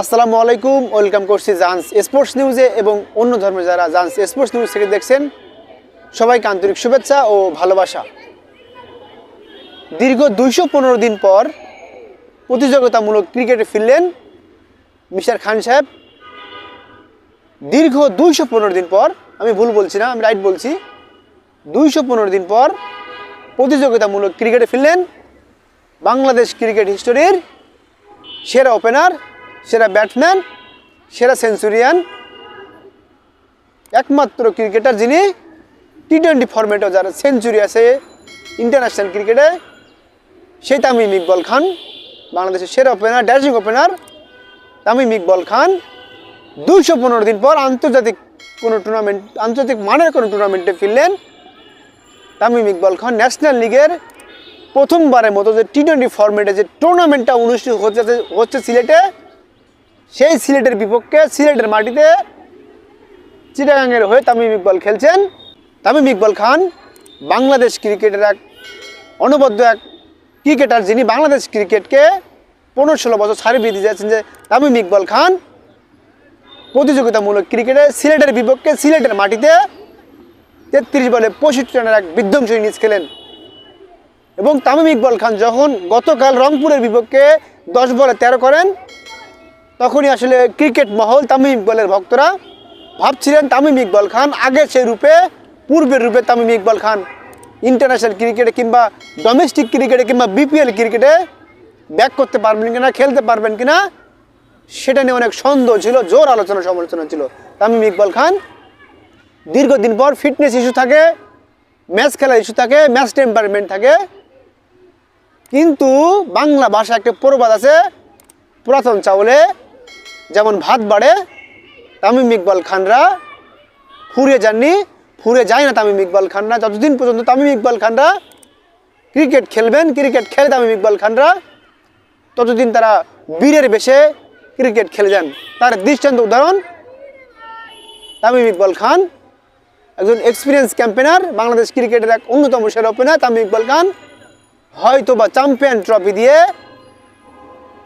আসসালামু আলাইকুম, ওয়েলকাম করছি জান্স স্পোর্টস নিউজে এবং অন্য ধর্মের যারা জান্স স্পোর্টস নিউজ থেকে দেখছেন, সবাইকে আন্তরিক শুভেচ্ছা ও ভালোবাসা। দীর্ঘ দুইশো পনেরো দিন পর প্রতিযোগিতামূলক ক্রিকেটে ফিরলেন মিস্টার খান সাহেব। দীর্ঘ দুইশো পনেরো দিন পর, আমি ভুল বলছি না, আমি রাইট বলছি, দুইশো পনেরো দিন পর প্রতিযোগিতামূলক ক্রিকেটে ফিরলেন বাংলাদেশ ক্রিকেট হিস্টোরির সেরা ওপেনার সেরা ব্যাটসম্যান, সেরা সেঞ্চুরিয়ান, একমাত্র ক্রিকেটার যিনি টি টোয়েন্টি ফর্মেটও যারা সেঞ্চুরি আছে ইন্টারন্যাশনাল ক্রিকেটে সেই তামিম ইকবল খান, বাংলাদেশের সেরা opener dashing opener Tamim Iqbal Khan. দুইশো পনেরো দিন পর আন্তর্জাতিক কোনো টুর্নামেন্ট আন্তর্জাতিক মানের কোনো টুর্নামেন্টে ফিরলেন তামিম ইকবল খান ন্যাশনাল লিগের প্রথমবারের মতো যে টি টোয়েন্টি ফর্মেটে যে টুর্নামেন্টটা অনুষ্ঠিত হচ্ছে হচ্ছে সিলেটে। সেই সিলেটের বিপক্ষে সিলেটের মাটিতে চিটাগাংয়ের হয়ে তামিম ইকবাল খেলছেন। তামিম ইকবাল খান বাংলাদেশ ক্রিকেটের এক অনবদ্য এক ক্রিকেটার যিনি বাংলাদেশ ক্রিকেটকে পনেরো ষোলো বছর ছাড়িয়ে দিয়ে যাচ্ছেন যে তামিম ইকবাল খান প্রতিযোগিতামূলক ক্রিকেটে সিলেটের বিপক্ষে সিলেটের মাটিতে তেত্রিশ বলে পঁয়ষট্টি রানের এক বিধ্বংসী ইনিংস খেলেন। এবং তামিম ইকবাল খান যখন গতকাল রংপুরের বিপক্ষে দশ বলে তেরো করেন তখনই আসলে ক্রিকেট মহল তামিম ইকবালের ভক্তরা ভাবছিলেন তামিম ইকবাল খান আগে সেই রূপে, পূর্বের রূপে তামিম ইকবাল খান ইন্টারন্যাশনাল ক্রিকেটে কিংবা ডোমেস্টিক ক্রিকেটে কিংবা বিপিএল ক্রিকেটে ব্যাক করতে পারবেন কিনা, খেলতে পারবেন কিনা, সেটা নিয়ে অনেক সন্দেহ ছিল, জোর আলোচনা সমালোচনা ছিল। তামিম ইকবাল খান দীর্ঘদিন পর ফিটনেস ইস্যু থাকে ম্যাচ খেলার ইস্যু থাকে ম্যাচ টেম্পারমেন্ট থাকে। কিন্তু বাংলা ভাষা একটা প্রবাদ আছে, পুরাতন চাউলে যেমন ভাত বাড়ে, তামিম ইকবাল খানরা ফুরে যাননি, ফুরে যায় না তামিম ইকবাল খানরা। যতদিন পর্যন্ত তামিম ইকবাল খানরা ক্রিকেট খেলবেন, ক্রিকেট খেলে তামিম ইকবাল খানরা, ততদিন তারা বীরের বেশে ক্রিকেট খেলে যান। তার দৃষ্টান্ত উদাহরণ, তামিম ইকবাল খান। একজন এক্সপিরিয়েন্স ক্যাম্পেনার বাংলাদেশ ক্রিকেটের এক অন্যতম সেরা ওপেনার তামিম ইকবাল খান। হয়তো বা চ্যাম্পিয়ন ট্রফি দিয়ে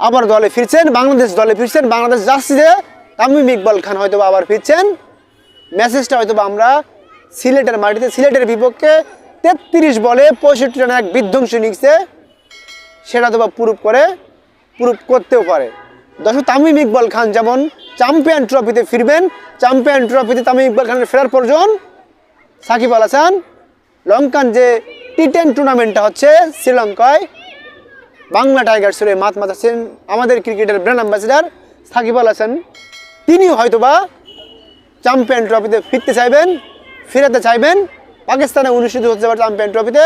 আবার দলে ফিরছেন, বাংলাদেশ দলে ফিরছেন, বাংলাদেশ জার্সিতে তামিম ইকবাল খান হয়তো আবার ফিরছেন। মেসেজটা হয়তো আমরা সিলেটের মাটিতে, সিলেটের বিপক্ষে তেত্রিশ বলে পঁয়ষট্টি রানের এক বিধ্বংসী নিচ্ছে। সেটা তো বা প্রুভ করে প্রুভ করতেও পারে। দর্শক, তামিম ইকবাল খান যেমন চ্যাম্পিয়ন ট্রফিতে ফিরবেন চ্যাম্পিয়ন ট্রফিতে তামিম ইকবাল খানের ফেরার প্রয়োজন। সাকিব আল হাসান, লঙ্কান যে টি টেন টুর্নামেন্টটা হচ্ছে, শ্রীলঙ্কায় বাংলা টাইগার হয়ে মাত মাতাচ্ছেন আমাদের ক্রিকেটের ব্র্যান্ড অ্যাম্বাসিডার সাকিব আল হাসান। তিনিও হয়তোবা চ্যাম্পিয়ন ট্রফিতে ফিরতে চাইবেন, ফেরাতে চাইবেন। পাকিস্তানে অনুষ্ঠিত হতে যাবে চ্যাম্পিয়ন ট্রফিতে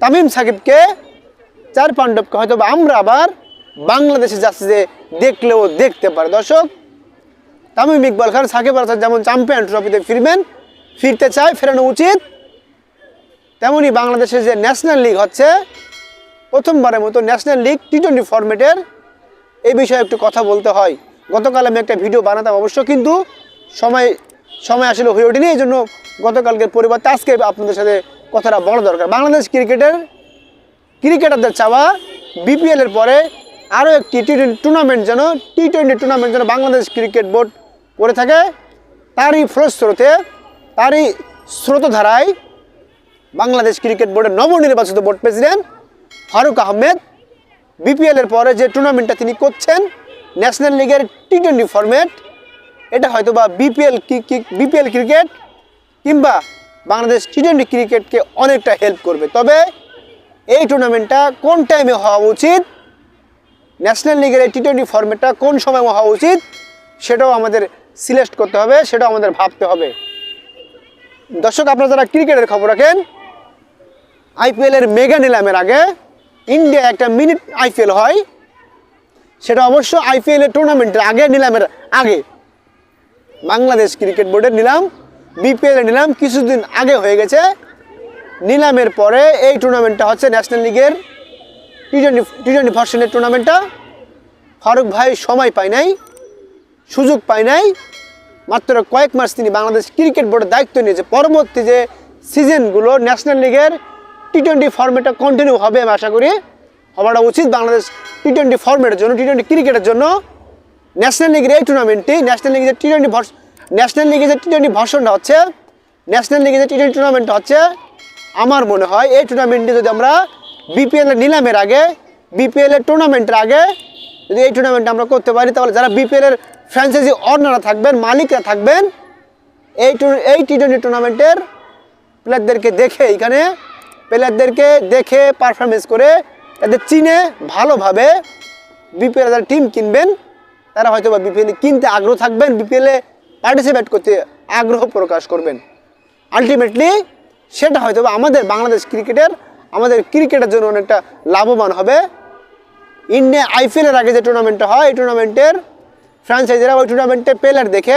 তামিম সাকিবকে চার পাণ্ডবকে হয়তো আমরা আবার বাংলাদেশে যাচ্ছি যে দেখলেও দেখতে পারে দর্শক, তামিম ইকবাল খান, সাকিব আল যেমন চ্যাম্পিয়ন ট্রফিতে ফিরবেন, ফিরতে চায়, ফেরানো উচিত, তেমনি বাংলাদেশের যে ন্যাশনাল লিগ হচ্ছে প্রথমবারের মতো ন্যাশনাল লিগ টি টোয়েন্টি ফর্মেটের এই বিষয়ে একটু কথা বলতে হয়। গতকাল আমি একটা ভিডিও বানাতাম অবশ্য, কিন্তু সময় সময় আসলে হয়ে ওঠেনি, এই জন্য গতকালকের পরিবর্তে আজকে আপনাদের সাথে কথাটা বলা দরকার। বাংলাদেশ ক্রিকেটের ক্রিকেটারদের চাওয়া বিপিএলের পরে আরও একটি টি টোয়েন্টি টুর্নামেন্ট যেন টি টোয়েন্টি টুর্নামেন্ট যেন বাংলাদেশ ক্রিকেট বোর্ড করে থাকে। তারই ফলস্রোতে, তারই স্রোতধারায় বাংলাদেশ ক্রিকেট বোর্ডের নবনির্বাচিত বোর্ড প্রেসিডেন্ট ফারুক আহমেদ বিপিএলের পরে যে টুর্নামেন্টটা তিনি করছেন ন্যাশনাল লিগের টি টোয়েন্টি ফরম্যাট এটা হয়তো বা বিপিএল বিপিএল ক্রিকেট কিংবা বাংলাদেশ টি টোয়েন্টি ক্রিকেটকে অনেকটা হেল্প করবে। তবে এই টুর্নামেন্টটা কোন টাইমে হওয়া উচিত? ন্যাশনাল লিগের এই টি টোয়েন্টি ফর্মেটটা কোন সময় হওয়া উচিত? সেটাও আমাদের সিলেক্ট করতে হবে, সেটাও আমাদের ভাবতে হবে। দর্শক, আপনারা যারা ক্রিকেটের খবর রাখেন আইপিএলের মেগা নিলামের আগে ইন্ডিয়া একটা মিনিট আইপিএল হয়। সেটা অবশ্য আইপিএলের টুর্নামেন্টের আগে নিলামের আগে। বাংলাদেশ ক্রিকেট বোর্ডের নিলাম বিপিএলের নিলাম কিছুদিন আগে হয়ে গেছে। নিলামের পরে এই টুর্নামেন্টটা হচ্ছে ন্যাশনাল লিগের টি টোয়েন্টি টি টোয়েন্টি ভার্সনের টুর্নামেন্টটা ফারুক ভাই সময় পায় নাই, সুযোগ পায় নাই। মাত্র কয়েক মাস তিনি বাংলাদেশ ক্রিকেট বোর্ডের দায়িত্ব নিয়েছে। পরবর্তী যে সিজনগুলো ন্যাশনাল লিগের টি টোয়েন্টি ফর্মেটটা কন্টিনিউ হবে, আমি আশা করি। হওয়াটা উচিত বাংলাদেশ টি টোয়েন্টি ফর্মেটের জন্য টি টোয়েন্টি ক্রিকেটের জন্য। ন্যাশনাল লিগের এই টুর্নামেন্টটি ন্যাশনাল লিগের টি টোয়েন্টি ন্যাশনাল লিগের যে টি টোয়েন্টি ভার্সনটা হচ্ছে ন্যাশনাল লিগের যে টি টোয়েন্টি টুর্নামেন্টটা হচ্ছে, আমার মনে হয় এই টুর্নামেন্টটি যদি আমরা বিপিএল এর নিলামের আগে বিপিএল এর টুর্নামেন্টের আগে যদি এই টুর্নামেন্ট আমরা করতে পারি, তাহলে যারা বিপিএল এর ফ্র্যাঞ্চাইজি অনাররা থাকবেন, মালিকরা থাকবেন, এই এই টি টোয়েন্টি টুর্নামেন্টের প্লেয়ারদেরকে দেখে এখানে প্লেয়ারদেরকে দেখে পারফরমেন্স করে তাদের চিনে ভালোভাবে বিপিএল যারা টিম কিনবেন, তারা হয়তো বা বিপিএল কিনতে আগ্রহ থাকবেন বিপিএলে পার্টিসিপেট করতে আগ্রহ প্রকাশ করবেন। আলটিমেটলি সেটা হয়তো আমাদের বাংলাদেশ ক্রিকেটের, আমাদের ক্রিকেটের জন্য অনেকটা লাভবান হবে। ইন্ডিয়া আইপিএলের আগে যে টুর্নামেন্টটা হয়, এই টুর্নামেন্টের ফ্র্যাঞ্চাইজিরা ওই টুর্নামেন্টে প্লেয়ার দেখে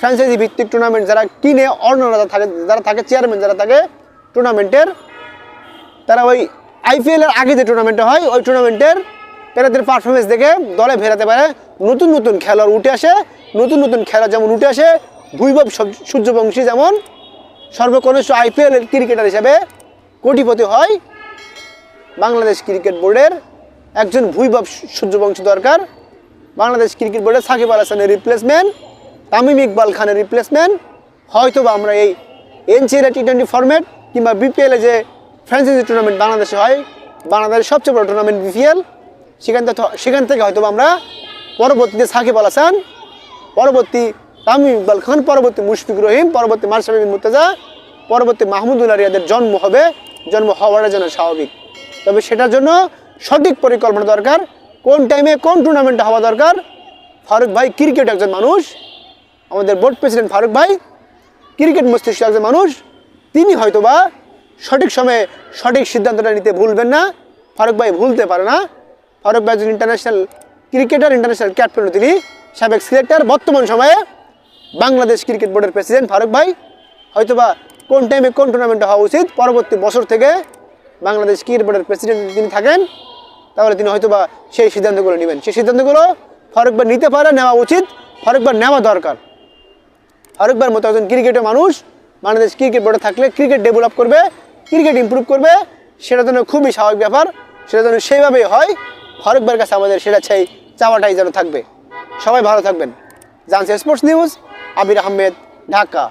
ফ্র্যাঞ্চাইজি ভিত্তিক টুর্নামেন্ট যারা কিনে অন্যরা থাকে, যারা থাকে চেয়ারম্যান যারা থাকে টুর্নামেন্টের তারা ওই আইপিএলের আগে যে টুর্নামেন্টটা হয়, ওই টুর্নামেন্টের প্লেয়ারদের পারফরমেন্স দেখে দলে ফেরাতে পারে। নতুন নতুন খেলোয়াড় উঠে আসে, নতুন নতুন খেলা যেমন উঠে আসে ভুইভব সূর্যবংশী যেমন সর্বকনিষ্ঠ আইপিএল ক্রিকেটার হিসেবে কোটিপতি হয়। বাংলাদেশ ক্রিকেট বোর্ডের একজন ভুইভব সূর্যবংশী দরকার। বাংলাদেশ ক্রিকেট বোর্ডের সাকিব আল হাসানের রিপ্লেসমেন্ট তামিম ইকবাল খানের রিপ্লেসমেন্ট হয়তো বা আমরা এই এনসিএল টি টোয়েন্টি ফরম্যাট কিংবা বিপিএলে যে ফ্র্যাঞ্চাইজি টুর্নামেন্ট বাংলাদেশে হয়। বাংলাদেশের সবচেয়ে বড় টুর্নামেন্ট বিপিএল সেখান থেকে সেখান থেকে হয়তো আমরা পরবর্তীতে সাকিব আল হাসান, পরবর্তী তামিম ইকবাল খান, পরবর্তী মুশফিক রহিম, পরবর্তী মার্শাল বিন মুর্তাজা, পরবর্তী মাহমুদুল্লাহ রিয়াদের জন্ম হবে। জন্ম হওয়াটা যেন স্বাভাবিক। তবে সেটার জন্য সঠিক পরিকল্পনা দরকার। কোন টাইমে কোন টুর্নামেন্টে হওয়া দরকার? ফারুক ভাই ক্রিকেট একজন মানুষ। আমাদের বোর্ড প্রেসিডেন্ট ফারুক ভাই ক্রিকেট মস্তিষ্ক একজন মানুষ। তিনি হয়তোবা সঠিক সময়ে সঠিক সিদ্ধান্তটা নিতে ভুলবেন না। ফারুক ভাই ভুলতে পারে না। ফারুক ভাই ইন্টারন্যাশনাল ক্রিকেটার ইন্টারন্যাশনাল ক্যাপ্টেন তিনি সাবেক সিলেক্টর বর্তমান সময়ে বাংলাদেশ ক্রিকেট বোর্ডের প্রেসিডেন্ট ফারুক ভাই। হয়তোবা কোন টাইমে কোন টুর্নামেন্টে হওয়া উচিত? পরবর্তী বছর থেকে বাংলাদেশ ক্রিকেট বোর্ডের প্রেসিডেন্ট তিনি থাকেন, তাহলে তিনি হয়তোবা সেই সিদ্ধান্তগুলো নেবেন। সেই সিদ্ধান্তগুলো ফারুক ভাই নিতে পারে, নেওয়া উচিত। ফারুক ভাই নেওয়া দরকার। ফারুক ভাইয়ের মতো একজন ক্রিকেটের মানুষ বাংলাদেশ ক্রিকেট বোর্ডে থাকলে ক্রিকেট ডেভেলপ করবে। ক্রিকেট ইম্প্রুভ করবে, সেটা যেন খুবই স্বাভাবিক ব্যাপার, সেটা যেন সেইভাবেই হয়। হরেকবার কাছে আমাদের সেটা চাই চাওয়াটাই যেন থাকবে। সবাই ভালো থাকবেন। জানছে স্পোর্টস নিউজ আবির আহমেদ, ঢাকা।